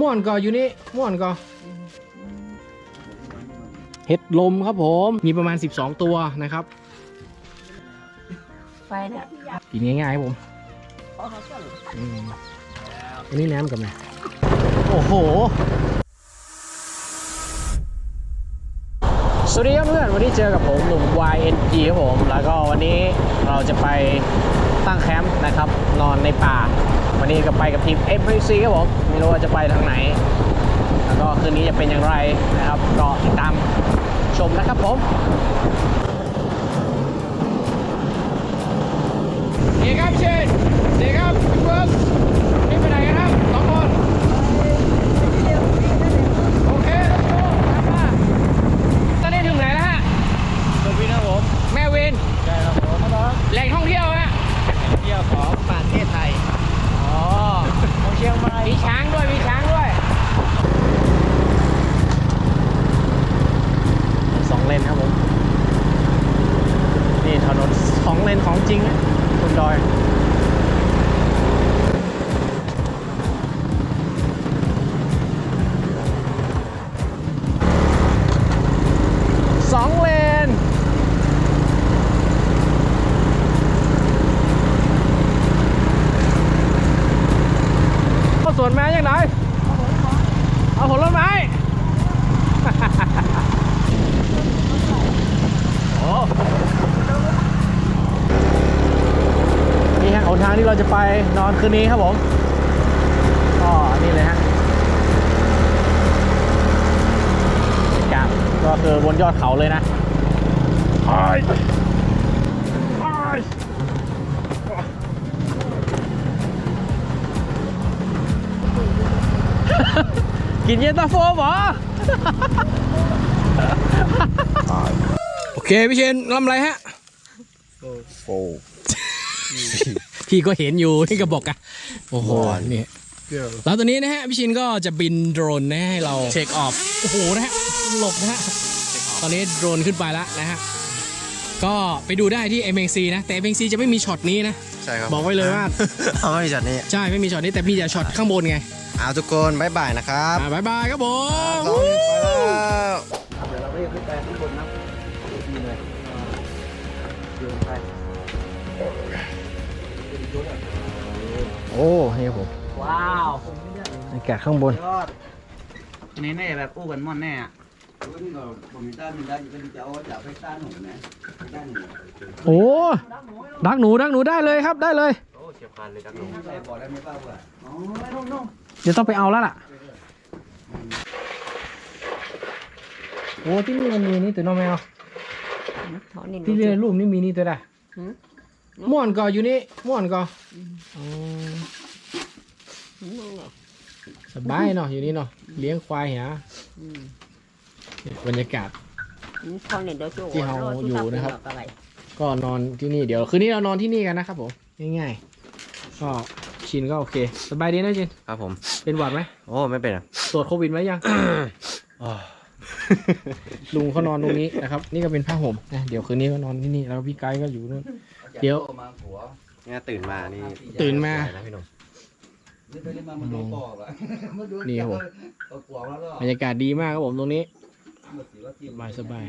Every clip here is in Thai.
ม่วนก็อยู่นี่ม่วนก็เห็ดลมครับผมมีประมาณ 12 ตัวนะครับ ไฟเนี่ยกินง่ายๆครับผมอืมอันนี้แหนมกับไหนโอ้โห สวัสดีครับเพื่อนวันนี้เจอกับผมหนุ่ม YNG ครับผม แล้วก็วันนี้เราจะไป ตั้งแคมป์นะครับ นอนในป่า วันนี้ก็ไปกับทีม f c ครับผมไม่รู้ว่าจะไปทางไหน แล้วก็คืนนี้จะเป็นอย่างไรนะครับก็ติดตามชมนะครับผมนี่ครับเชนนี่ครับพี่เบิร์ องเลนเอาสวนไม้ยังไงเอาผลไม้โอ้นี่ฮะหนทางที่เราจะไปนอนคืนนี้ครับผมก็นี่เลยฮะกาก็คือ บนยอดเขาเลยนะไอ้ไอ้กินเย็นตาโฟเหรอ โอเค พี่เชนทำอะไรฮะโฟพี่ก็เห็นอยู่ที่กระบอกอะโอ้โหบอลนี่แล้วตอนนี้นะฮะ พี่ชินก็จะบินโดรนนะให้เราเช็คออฟโอ้โหนะฮะหลบนะฮะ ตอนนี้โดรนขึ้นไปแล้วนะฮะ ก็ไปดูได้ที่ MNC นะ แต่ MNC จะไม่มีช็อตนี้นะ ใช่ครับบอกไว้เลยว่า เอาไม่มีจัดนี้ใช่ไม่มีช็อตนี้แต่พี่จะช็อตข้างบนไงเอาทุกคนบายบายนะครับอ่าบายบายครับผม ต้องไปแล้วเดี๋ยวเราไปขึ้นไปข้างบนนะดีเลยโยนไปโอ้ให้ครับผมว้าวบรรยากาศข้างบน ยอดนี่แน่แบบอู้กันม่อนแน่อะ นี่ก็ผมมีด้านมีด้านเป็นจะเอาจะไปต้านหนูนะด้านหนูโอ้ดักหนูดักหนูได้เลยครับได้เลย โอ้เฉียบพันเลยครับหนูใส่บ่อได้ไหมป้าว่าอ๋อไม่ต้องน้องเดี๋ยวต้องไปเอาแล้วล่ะ โอ้ที่นี่มันมีนี่ตัวน้องแมวถอนนี่ที่เรียนรูปนี่มีนี่ตัวได้หืมม่วนก็อยู่นี่ม่วนก็อ๋อสบายเนาะอยู่นี่เนาะเลี้ยงควายเหรอเนี่ย บรรยากาศ เขาเนี่ยเดี๋ยวจะที่เราอยู่นะครับก็นอนที่นี่เดี๋ยวคืนนี้เรานอนที่นี่กันนะครับผมง่ายๆก็ชินก็โอเค สบายดีนะชินครับผม เป็นหวัดไหมโอ้ ไม่เป็นอะตรวจโควิดไหมยังลุงเขานอนตรงนี้นะครับ นี่ก็เป็นผ้าห่มนะเดี๋ยวคืนนี้ก็นอนที่นี่แล้วพี่ไกด์ก็อยู่นู่น เดี๋ยว มาหัวเนี่ยตื่นมานี่ตื่นมา สวยนะพี่หนุ่มนี่ไปเล่นมามันโดนปอกอะนี่ครับผมเอากวางแล้วก็บรรยากาศดีมากครับผมตรงนี้ สบายสบาย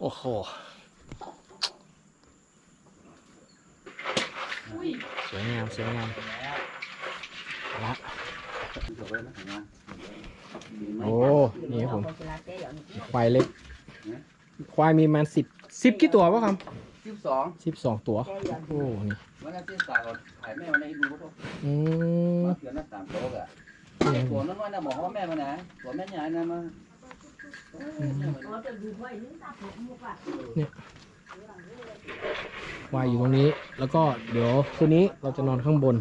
โอ้โหสวยงามสวยงามละโอ้นี่ครับผมควายเล็ก ควายมีประมาณสิบสิบกี่ตัววะครับสิบสองสิบสองตัว โอ้ นี่วันนั้นที่สาวถ่ายแม่วันนี้ดูก็ต้องอืมมาเกี่ยวหน้าต่างโต๊ะอะ ตัวน้อยๆนะบอกว่าแม่มาไหนตัวแม่ใหญ่นะมาควายอยู่ตรงนี้ แล้วก็เดี๋ยวคืนนี้เราจะนอนข้างบน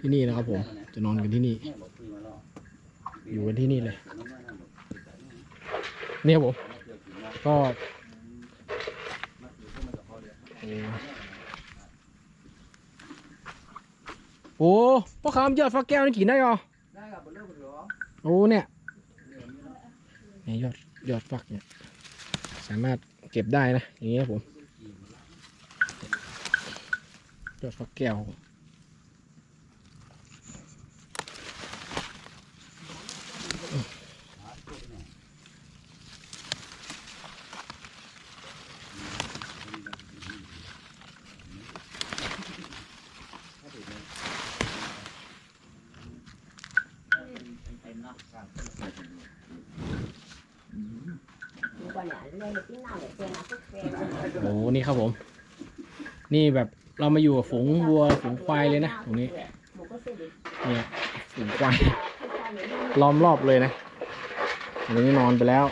ที่นี่นะครับ ผม จะนอนกันที่นี่ อยู่กันที่นี่เลย เนี่ยครับผม ก็โอ้พ่อคำยอดฟักแก้วนี่กี่ได้หรอ โอ้เนี่ยเนี่ยยอดยอดฟักเนี่ยสามารถเก็บได้นะอย่างเงี้ยผมยอดฟักแก้ว โอ้โหนี่ครับผม นี่แบบเรามาอยู่กับฝูงวัวฝูงควายเลยนะตรงนี้เนี่ยฝูงควายล้อมรอบเลยนะตรงนี้นอนไปแล้ว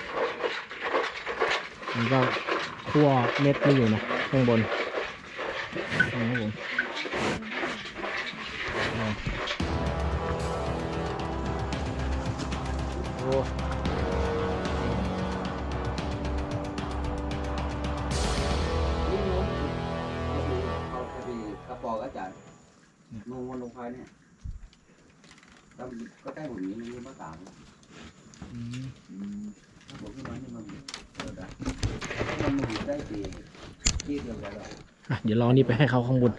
มันก็คั่วเม็ดไม่อยู่นะข้างบน แล้วก็ได้ผมนี้มันมาตามอืมถ้าผมขึ้นมานี่มันเออได้มันมาอยู่ได้ดีที่เดียวกันแล้วอะเดี๋ยวรอนี่ไปให้เขาข้างบน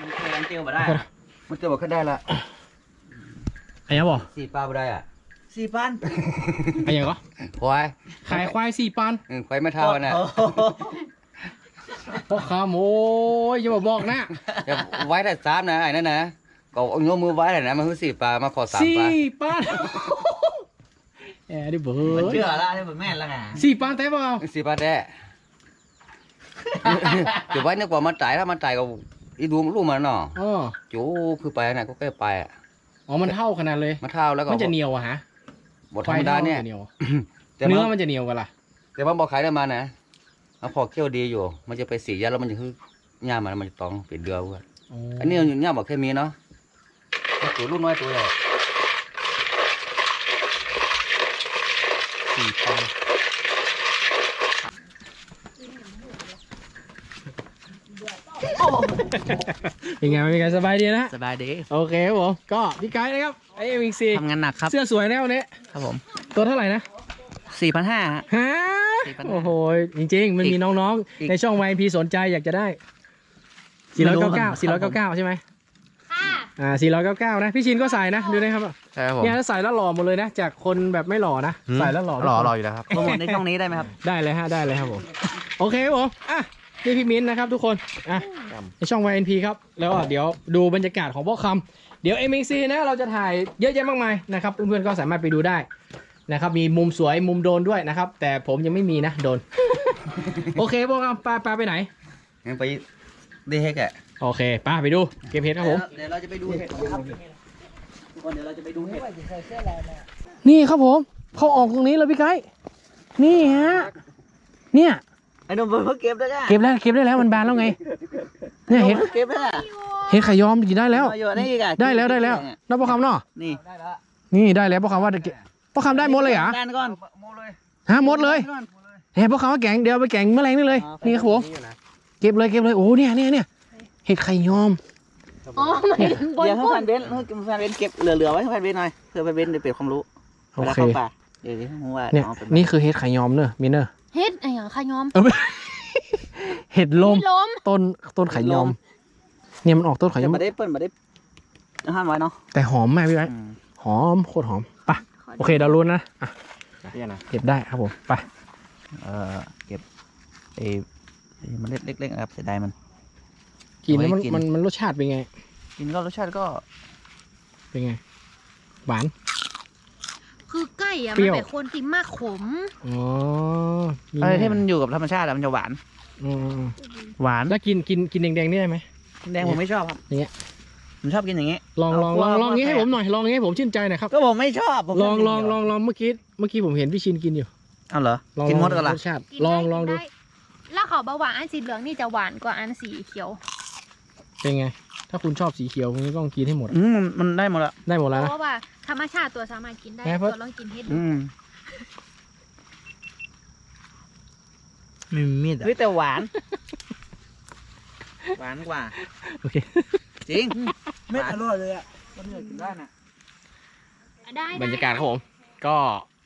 มันแทงเตียวมาได้มันจะบอกแค่ได้ละไอ้ยังบอกสี่ปลาไม่ได้อะสี่พันไอ้ยังก็ควายขายควายสี่ปันเออควายไม่เท่ากันน่ะ พ่อค้าโอ้ยอย่ามาบอกนะอย่าไว้แต่สามนะไอ้นั่นนะก็เอาโยมมือไว้แต่นะมันคือสี่ปลามาขอสามสี่ปลาปันแอบดิเบิมันร์ดเชื่อละนี่มันแม่นแล้วไงสี่ปันแต่เปล่าสี่ปลาแท้เดี๋ยวไว้นึกว่ามันตายถ้ามันตายก็อีดูลูกมันเนาะอ๋อจูคือไปนะก็แค่ไปอะอ๋อมันเท่าขนาดเลยมาเท่าแล้วก็มันจะเหนียวอะฮะบทธรรมดาเนี่ย ควท่มัจะเหนียวแต่เนื้มัอนมันจะเหนียวกันล่ะแต่มันบอกขายได้มานะ เอาพอเคี่ยวดีอยู่ มันจะไปสียาแล้วมันจะคือย่ามันมันจะต้องเป็นเดือเว้ยอ๋ออันนี้ย่าบอกแค่มีเนาะตัวลูกน้อยตัวใหญ่สี่ปันเป็นไงเป็นไงสบายดีนะ สบายดี โอเคครับผม ก็พี่ไกด์นะครับไอเอ็มซีทำงานหนักครับ เสื้อสวยแนวนี้ครับผม ตัวเท่าไหร่นะสี่พันห้าฮะ 4,500โอ้โห จริงๆ มันมีน้องอีก ๆ ในช่อง YP สนใจอยากจะได้ไม่รู้499 499 ใช่ไหมอ่า 499 นะ พี่ชินก็ใส่นะ ดูนะครับ ใช่ครับผมเนี่ยถ้าใส่แล้วหล่อหมดเลยนะ จากคนแบบไม่หล่อนะ ใส่แล้วหล่อหล่อทุกคนหล่ออยู่แล้วครับ โปรโมทในช่องนี้ได้ไหมครับ ได้เลยฮะ ได้เลยครับผม โอเคครับผม อะ นี่พี่มิ้นนะครับทุกคน อะในช่อง YNP ครับ แล้วก็เดี๋ยวดูบรรยากาศของพ่อคำ เดี๋ยว MXC นะ เราจะถ่ายเยอะแยะมากมายนะครับ เพื่อนๆ ก็สามารถไปดูได้ นะครับ มีมุมสวยมุมโดรนด้วยนะครับ แต่ผมยังไม่มีนะโดรนโอเคพ่อคำปลาปลาไปไหน งั้นไปดีเฮกอะโอเคป้าไปดูเกมเพชรครับผม เดี๋ยวเราจะไปดูเห็ดครับทุกคนเดี๋ยวเราจะไปดูเห็ดนี่ครับผมเขาออกตรงนี้เลยพี่ไก่นี่ฮะเนี่ยไอ้หนุ่มเพิ่งเก็บได้จ้ะเก็บแล้วเก็บได้แล้วมันบานแล้วไง เนี่ยเห็ดเพิ่งเก็บได้จ้ะเห็ดไข่ยอมกินได้แล้วมาอยู่นี่อีกอะได้แล้วได้แล้วน้าพ่อคำเนาะนี่นี่ได้แล้วพ่อคำว่าจะเก็บ พ่อคำได้หมดเลยเหรอด้านก่อนฮะหมดเลยเฮ้ยพ่อคำว่าแกงเดี๋ยวเอาไปแกงแมลงนี่เลย นี่ครับผมเก็บเลยเก็บเลยโอ้เนี่ยเนี่ยเนี่ยเห็ดไข่ยอมอ๋อหมายถึงบนเดี๋ยวให้ก้แฟนนเบนซ์ให้แฟนเบนซ์เก็บเหลือๆไว้ให้แฟนเบนซ์หน่อยเพื่อแฟนเบนซ์ได้เปรียบความรู้โอเวลาเคเข้าป่าเดี๋ยวนี้ผมว่าเนี่ยอาไปนี่คือเห็ดไข่ยอมเนอะมินเนอร์เฮ็ดอะไรอย่างขยอมเออไม่เห็ดลมไม่ล้มต้นต้นไข่ยอม เนี่ยมันออกต้นไข่ยจะอมมาได้เปิ้ลมาได้ห้ามไว้เนาะแต่หอมมากพี่ไว้อืมหอมโคตรหอมไป โอเคเดาวรุ้นนะอะเนี่ยนะเก็บได้ครับผมไปเอ่อเก็บไอ้ไอ้เมล็ดเล็กๆนะครับเสียดายมันกินแล้วมันเอาไว้กินมันมันรสชาติเป็นไง กินก็รสชาติก็ เป็นไง หวาน คือไก่อะเปรี้มันยวเป็นคนที่มากขมอ๋ออะไรที่มันอยู่กับธรรมชาติอะมันจะหวานอืมหวานแล้วกินกินกินแดงๆนี่ได้ไหมแดงผมไม่ชอบครับอย่างเงี้ย ผมชอบกินอย่างเงี้ยลองลองลองลองอย่างงี้ให้ผมหน่อยลองอย่างงี้ให้ผมชื่นใจหน่อยครับก็ผมไม่ชอบผมลองชบกินลองลองลองเมื่อกี้เมื่อกี้ผมเห็นพี่ชินกินอยู่เอาเหรอลองกินมดลกันล่ะรสชาติกินลองได้ลองดูกินได้แล้วเขาบอกว่าอันสีเหลืองนี่จะหวานกว่าอันสีเขียว เป็นไง ถ้าคุณชอบสีเขียวคุณก็ต้องกินให้หมดอืมมันมันได้หมดละได้หมดแล้วเพนะราะว่าธรรมชาติตัวสามารถกินได้แม่เพิ่ตังวลองกินเฮ็ดดูอืมมีมีดอะเฮ้ยแต่หวาน หวานกว่า โอเค จริงไม่อร่อยเลยอะมันเหนื่อยกินได้นะได้บรรยากาศครับผม ก็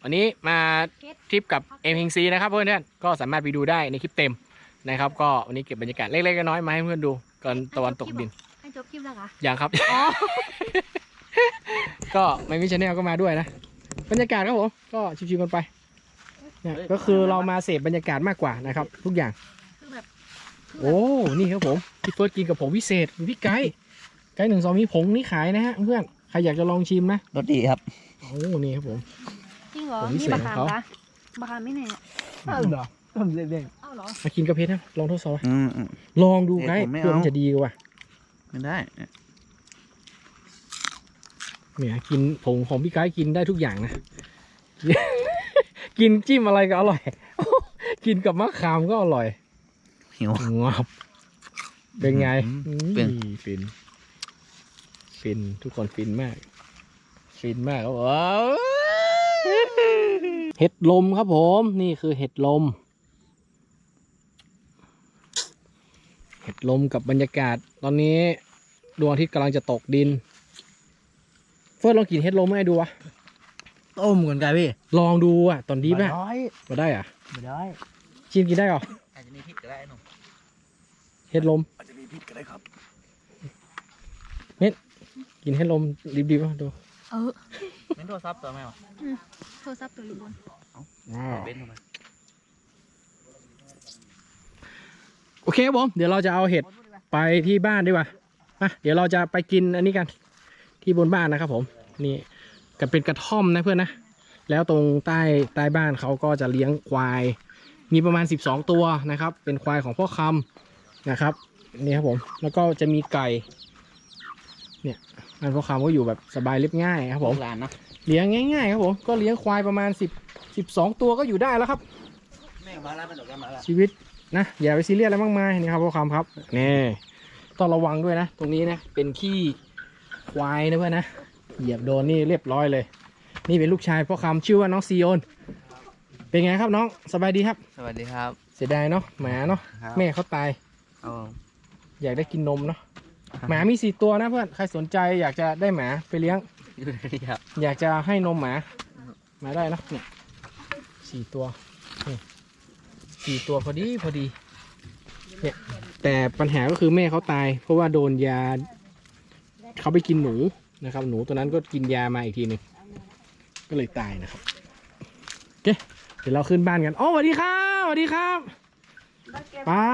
วันนี้มาทริปกับเอ็ม c ซีนะครับเพื่อนๆก็สามารถไปดูได้ในคลิปเต็มนะครับ ก็วันนี้เก็บบรรยากาศเล็กๆน้อยๆมาให้เพื่อนดูก่อนตะวันตกดินให้จบคลิปแล้วเหรออย่างครับอ๋อก็ไม่มีชาแนลก็มาด้วยนะบรรยากาศครับผมก็ชิวๆกันไปเนี่ยก็คือเรามาเสพบรรยากาศมากกว่านะครับ ทุกอย่างคือแบบโอ้นี่ครับผมพี่เฟิร์สกินกับผมพิเศษพี่ไกด์ ไกด์หนึ่งสองมีผงนี่ขายนะฮะเพื่อนใครอยากจะลองชิมนะรสดีครับ โอ้นี่ครับผม จริงริงเหรอผมพินี่เศษบะขามของเขาปะบะขามไม่ไหนอะอ้าวเหรอต้มเด้งอ้าวเหรอมากินกระเพาะนะลองทดสอบอืมอืม ลองดูไงเอ๊ะผมไม่เพื่อมันเอาจะดีกว่าไม่ได้เนี่ยเนี่ยกินผงของพี่ไกด์กินได้ทุกอย่างนะ กินจิ้มอะไรก็อร่อย กินกับมะขามก็อร่อยหิว งับเป็นไงอืม เป็นอุ้ยฟิน ฟินทุกคนฟินมาก ฟินมากครับว้าวเห็ดลมครับผมนี่คือเห็ดลม เห็ดลมกับบรรยากาศ ตอนนี้ดวงอาทิตย์กำลังจะตกดิน เฟิร์สลองกินเห็ดลมให้ดูวะต้มก่อนไกพี่ลองดูอะ ตอนดีป่ะได้มาได้อะไม่ได้ชิมกินได้เหรออาจจะมีพิษก็ได้หนุ่มเห็ดลมอาจจะมีพิษก็ได้ครับ กินเห็ดลมดิบๆป่ะดูเออเล่นโทรศัพท์ตัวไหมวะโทรศัพท์ตัวอยู่บนเบนทำไมโอเคครับผม เดี๋ยวเราจะเอาเห็ดไปที่บ้านดีกว่าอะเดี๋ยวเราจะไปกินอันนี้กัน ที่บนบ้านนะครับผม นี่ก็เป็นกระท่อมนะเพื่อนนะ แล้วตรงใต้ใต้บ้านเขาก็จะเลี้ยงควาย มีประมาณ 12 ตัวนะครับ เป็นควายของพ่อคำนะครับ นี่ครับผม แล้วก็จะมีไก่ เนี่ยอันพ่อคำก็อยู่แบบสบายเรียบง่ายครับผมร้านเนาะเลี้ยงง่ายๆครับผมก็เลี้ยงควายประมาณ10 12ตัวก็อยู่ได้แล้วครับ แม่มาแล้วเป็นดอกกันมาแล้วชีวิตนะอย่าไปซีเรียสอะไรมากมายนี่ครับพ่อคำครับนี่ต้องระวังด้วยนะ ตรงนี้นะเป็นขี้ควายนะเพื่อนนะเหยียบโดนนี่เรียบร้อยเลย นี่เป็นลูกชายพ่อคำชื่อว่าน้องซีโอนเป็นไงครับน้องสบายดีครับ สวัสดีครับ เสียดายเนาะหมาเนาะครับ แม่เขาตาย เอาอยากได้กินนมเนาะ หมามีสี่ตัวนะเพื่อนใครสนใจอยากจะได้หมาไปเลี้ยงอยู่ที่ครับอยากจะให้นมหมาหมาได้เนอะเนี่ยสี่ตัวนี่สี่ตัวพอดีพอดีเนี่ยแต่ปัญหาก็คือแม่เขาตาย เพราะว่าโดนยาเขาไปกินหนูนะครับ หนูตัวนั้นก็กินยามาอีกทีหนึ่งก็เลยตายนะครับโอเคเดี๋ยวเราขึ้นบ้านกันอ๋อสวัสดีครับสวัสดีครับป้า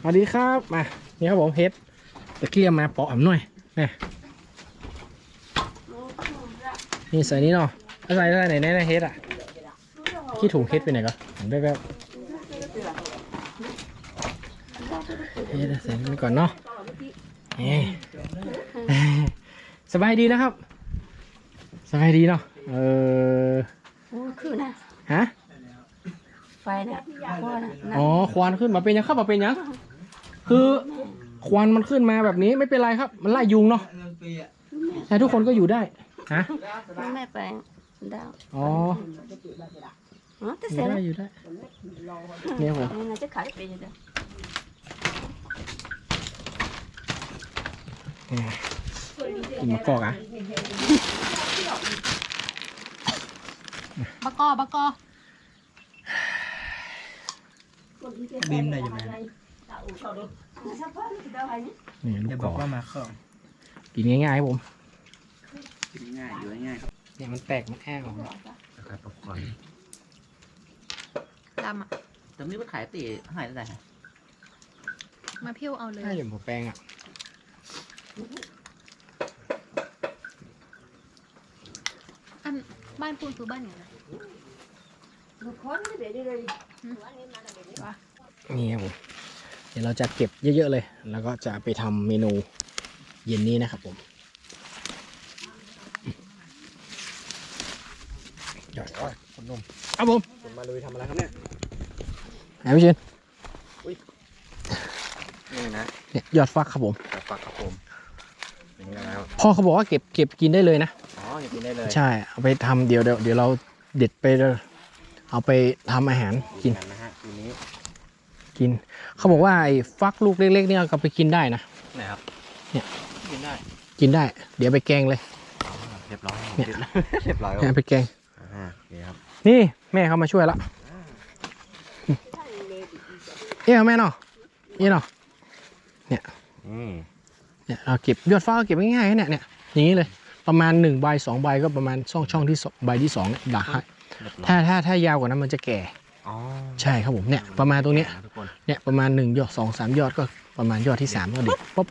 สวัสดีครับมานี่ครับผมเฮ็ดตะเกียบมาเปาะอ่ำหน่อยนี่นี่ใส่นี่เนาะอะไรอะไรไหนไหนไหนเฮ็ดอะขี้ถุงเฮ็ดไปไหนก็เห็นแป๊บๆเฮ็ดอะใส่นี่ก่อนเนาะเอ้ยสบายดีนะครับ สบายดีเนาะเออโอ้คือนะฮะไฟเนี่ยพ่อนะนะอ๋อควันขึ้นมาเป็นยังครับมาเป็นยังคือ ควันมันขึ้นมาแบบนี้ไม่เป็นไรครับ มันไล่ยุงเนาะแต่ทุกคนก็อยู่ได้ฮะมันไม่ไปดาวอ๋ออ๋อแต่อเสร็ยู่จได้แล้วอยู่ได้เนี่ยผมนี่น่าจะขายไปอยู่เด้อกินมะกอกอะบะกอบะกอบีมได้ยังไง นี่ลูกจะกบออกกว่ามาเครื่องกินง่ายๆครับผมกินง่ายอยู่ง่ายครับเนี่ยมันแตกมันแอ้งออกมานะครับทุกคนดำอะตอนนี้มันขายตีหายได้ไหนมาเพี้ยวเอาเลยถ้าอย่างหัวแปลงอะอันบ้านปูนคือบ้านอย่างไร นี่ครับผมเดี๋ยวเราจะเก็บเยอะๆเลย แล้วก็จะไปทำเมนูเย็นนี้นะครับผมยอดคนนมครับผมคุณมาลุยทำอะไรครับเนี่ยไหนพี่เชนนี่นะเนี่ยยอดฟักครับผมแต่ฝักครับผมเป็นยังไงครับพ่อเขาบอกว่าเก็บเก็บกินได้เลยนะอ๋ออย่ากินได้เลยใช่เอาไปทำเดี๋ยวเดี๋ยวเดี๋ยวเราเด็ดไปเอาไปทำอาหารกินกันนะฮะทีนี้ กิน เขาบอกว่าไอ้ฟักลูกเล็กๆเนี่ยก็ไปกินได้นะไหนครับเนี่ยกินได้ กินได้ เดี๋ยวไปแกงเลย เรียบร้อยเนี่ย เรียบร้อยคเอารับไปแกงอ่าโอเคครับนี่แม่เขามาช่วยละเอ๊ะแม่เนาะนี่เนาะอืมเนี่ยเราเก็บยอดฟ้าก็เก็บง่ายๆเนี่ยเนี่ยอย่างนี้เลยประมาณหนึ่งใบสองใบก็ประมาณช่องช่องที่สองใบที่สองเนี่ยดักให้เรียบร้อยถ้าถ้าถ้ายาวกว่านั้นมันจะแก่อ๋อ ใช่ครับผมเนี่ยประมาณตรงเนี้ยทุกคนเนี่ยประมาณหนึ่งยอดสองสามยอดก็ประมาณยอดที่สามก็เด็ดปุ๊บ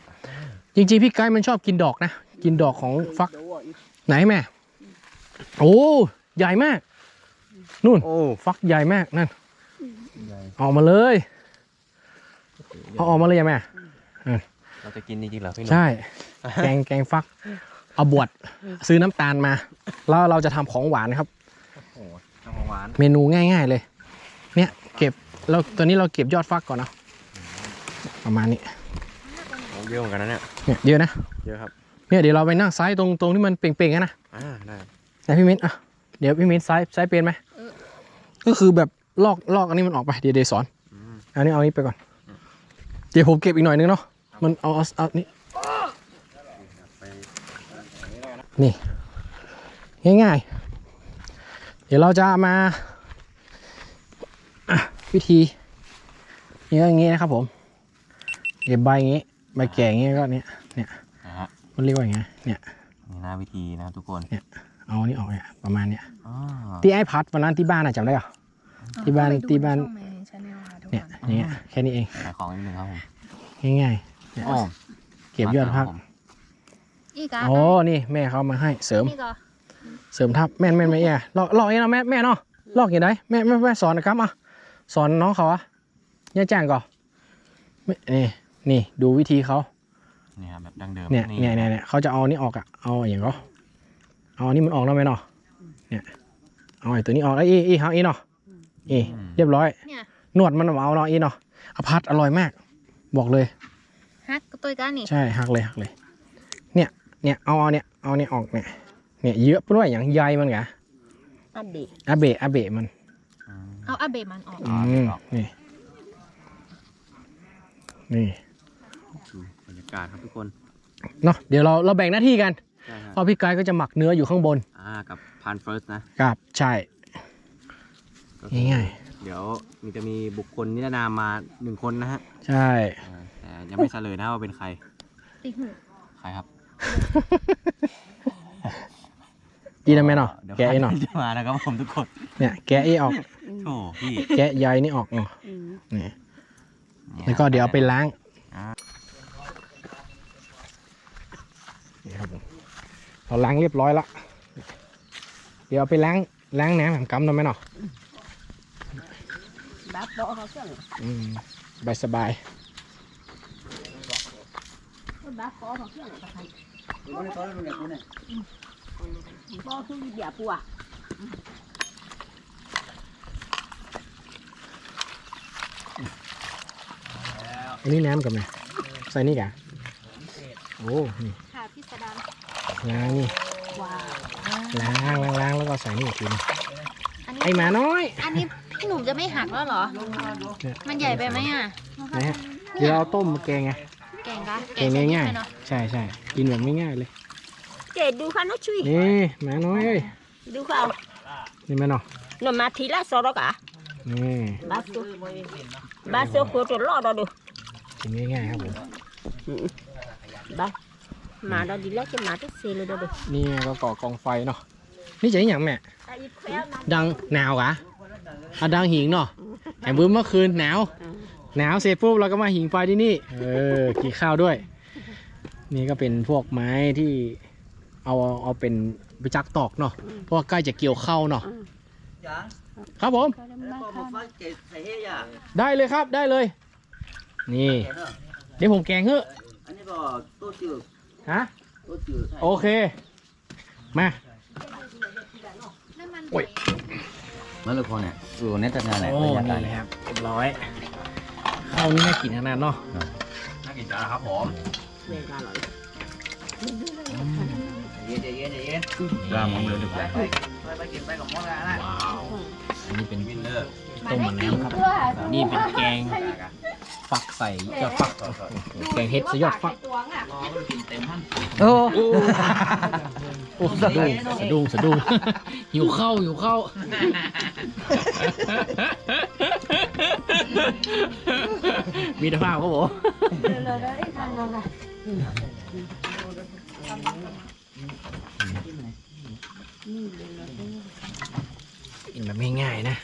จริงๆพี่ไก่มันชอบกินดอกนะ กินดอกของฟัก ไหนแม่ โอ้ใหญ่มาก นู่นโอ้ฟักใหญ่มากนั่นใหญ่ออกมาเลยเอาออกมาเลยยังแม่เราจะกินจริงๆเหรอพี่หนุ่มใช่แกงแกงฟัก เอาบวชซื้อน้ำตาลมา แล้วเราจะทำของหวานครับโอ้โหน้ำหวาน เมนูง่าย ๆ เลย เนี่ยเก็บเราตอนนี้เราเก็บยอดฟักก่อนเนาะประมาณนี้โอ้เยอะเหมือนกันนะเนี่ยเนี่ยเยอะนะเยอะครับเนี่ยเดี๋ยวเราไปนั่งซ้ายตรงตรงที่มันเป่งๆกันนะอ่าได้ครับนะพี่มิ้นอะเดี๋ยวพี่มิ้นซ้ายซ้ายเป็นไหมก็คือแบบลอกลอกอันนี้มันออกไปเดี๋ยวเดี๋ยวสอนอืมอันนี้เอานี้ไปก่อน เดี๋ยวผมเก็บอีกหน่อยนึงเนาะมันเอาเอาเอานี่ไปนี่ง่ายๆ เดี๋ยวเราจะมาอะ วิธีนี่ก็อย่างงี้นะครับ ผมเก็บใบอย่างงี้ใบแก่อย่างงี้ก็เนี่ยเนี่ยนะฮะมันเรียกว่าอย่างไงเนี่ยนี่นะวิธีนะครับทุกคนเอาอันนี้ออกเนี่ยประมาณเนี้ยอ๋อที่ไอ้พัดวันนั้นที่บ้านอะจำได้เหรอ ที่บ้านที่บ้าน เนี่เนี่ยยอย่างเงี้ยแค่นี้เองขายของนิดนึงครับผมง่ายๆเนี่ยโอ้เก็บยอดพักผมอีกอะโอ้นี่แม่เขามาให้เสริมนี่ก็เสริมทับแม่นแม่นแม่แย่ลอกลอกเองเนาะแม่แม่เนาะลอกอย่างไรแม่แม่แม่สอนนะครับอะ สอนน้องเขาอะย่าแจ้งก่อนไม่นี่นี่ดูวิธีเขานี่ครับแบบดั้งเดิมเนี่ยเนี่ยเนี่ยเนี่ยเขาจะเอานี่ออกอะเอาอย่างก็เอาอันนี้มันออกแล้วไหมเนาะเนี่ยเอาไอ้ตัวนี้ออกแล้วอีอีเอาอีเนาะอีเรียบร้อยเนี่ยนวดมันเอาเนาะอีเนาะอพัดอร่อยมาก บอกเลยฮักตัวกันนี่ใช่หักเลยหักเลย เนี่ยเนี่ยเอาเอาเนี่ยเอาเนี่ยออกเนี่ยเนี่ยเยอะไปด้วยอย่างใยมันไงอันดีอาเบะอาเบะมันอืม เอาอาเบะมันออกอืมนี่ นี่ดูบรรยากาศครับทุกคนเนาะเดี๋ยวเราเราแบ่งหน้าที่กันใช่ครับเพราะพี่กายก็จะหมักเนื้ออยู่ข้างบนอ่ากับพานเฟิร์สนะกับ ใช่ ก็คือง่ายเดี๋ยวมีจะมีบุคคลนิรนามมาหนึ่งคนนะฮะใช่ อ่าแต่ยังไม่เฉลยนะว่าเป็นใครติหูใครครับดีนะแม่เนาะดี๋ยวแกะไอ้หน่อย จะมานะครับผมทุกคนเนี่ยแกะไอ้ออก โอ้พี่แกะใยนี่ออกเนาะอืมนี่แล้วก็เดี๋ยวเอาไปล้างอ่านี่ครับผมเราล้างเรียบร้อยละเดี๋ยวเอาไปล้างล้างน้ำแหมกำหน่อยไหมเนาะบับโบเขาเครื่องอืมสบายสบายบับโบเขาเครื่องตะไคร้ Ini mana tahu ni aku ni. โบคือเดียปัว อันนี้น้ำกับไงใส่นี่กะโอ้นี่ค่ะพิสดารล้างนี่ว้าวล้างล้างล้างแล้วก็ใส่นี่อีกทีนึงอันไอนี้หมาน้อยอันนี้พี่หนุ่มจะไม่หักแล้วเหรอ มันใหญ่ไปไหมอะนะฮะเดี๋ยวเราต้มมาแกงไงแกงกะแกงใส่ง่ายนิดหน่อๆใช่ใช่กินแบบง่ายๆเลยเจ๊ดูข้าน้อชุยนี่หมาน้อยเอ้ยดูข้าวนี่แม่เนาะนมาทีละสอดกะนี่บัสโซบัสโซโคตรรอดดู กินง่ายๆครับผมบัสมาดอดีแล้วจะมาที่เซเลยดูนี่ก็ก่อกองไฟเนาะนี่จะอหย่างแม่ดังหนาวกะอะดังหิงเนาะแอบบื้มเมื่อคืนหนาวหนาวเสร็จปุ๊บเราก็มาหิงไฟที่นี่เออกินข้าวด้วย นี่ก็เป็นพวกไม้ที่เอาเอาเป็นไปจักตอกเนาะเพราะว่าใกล้จะเกี่ยวข้าวเนาะครับผม ได้เลยครับได้เลย นี่ เดี๋ยวผมแกงเฮ้อะ Ini kau tu tu ฮะ tu tu. โอเค มาน้ำมันโอ้ย Mana kau ni? Tu ni tak nak โอ้นี่เลยครับเรียบร้อย ข้าวนี่น่ากินขนาดเนาะน่ากินจ้าครับผมเวลาหรอ Ye ye ye ye. ร่างมองเลยดีกว่าไปกินไปกับมอละนะอันนี้เป็นวินเนอร์ต้มมะน้ำครับ นี่เป็นแกง ฟักใส่ยอดฟักแกงเฮ็ดใส่ยอดฟักโอ้โอ้สะดุ้งสะดุ้งสะดุ้งหิวข้าวหิวข้าวมีแต่ภาพครับผมกินแบบง่ายๆนะ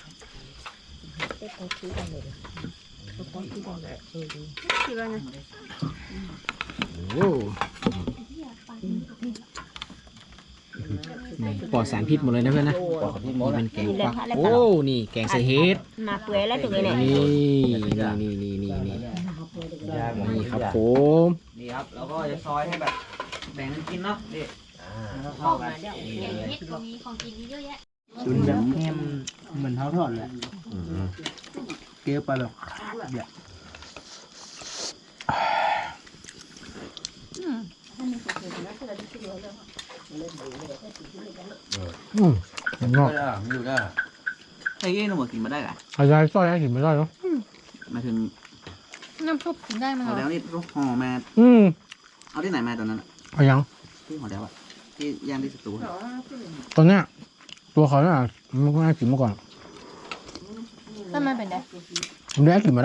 โอ้ปล่อยอดสารพิษหมดเลยนะเพื่อนนะนี่มดนี่เป็นแกงนี่แหละฟักโอ้ นี่แกงใส่เห็ดมาเปื่อยแล้วถึงไงเนี่ยนี่นี่นี่นี่นี่นี่ครับผมนี่ครับแล้วก็จะซอยให้แบบแบ่งกันกินเนาะนี่ข้ามาเดี๋ยวเห็ดตรงนี้ของกินเยอะแยะจุนแบบแฮมเหมือนเท้าทอดแหละเกลียวไปแบบ เนี่ยอืมงอกไม่อยู่ได้ไอ้เงี้ยหนูกินมาได้เหรออาจารย์ซอยให้กินไม่ได้เนาะหมายถึงน้ำซุปกินได้ไหมหอคะแล้วนี่ห่อมา อืมเอาที่ไหนมาตอนนั้นอะเอายัง ที่ห่อแล้วอะที่ย่างที่สตูอะ ตอนเนี้ยตัวเขาเนี่ยมันก็น่ากินมาก่อน ถ้ามันเป็นไงผมได้กินม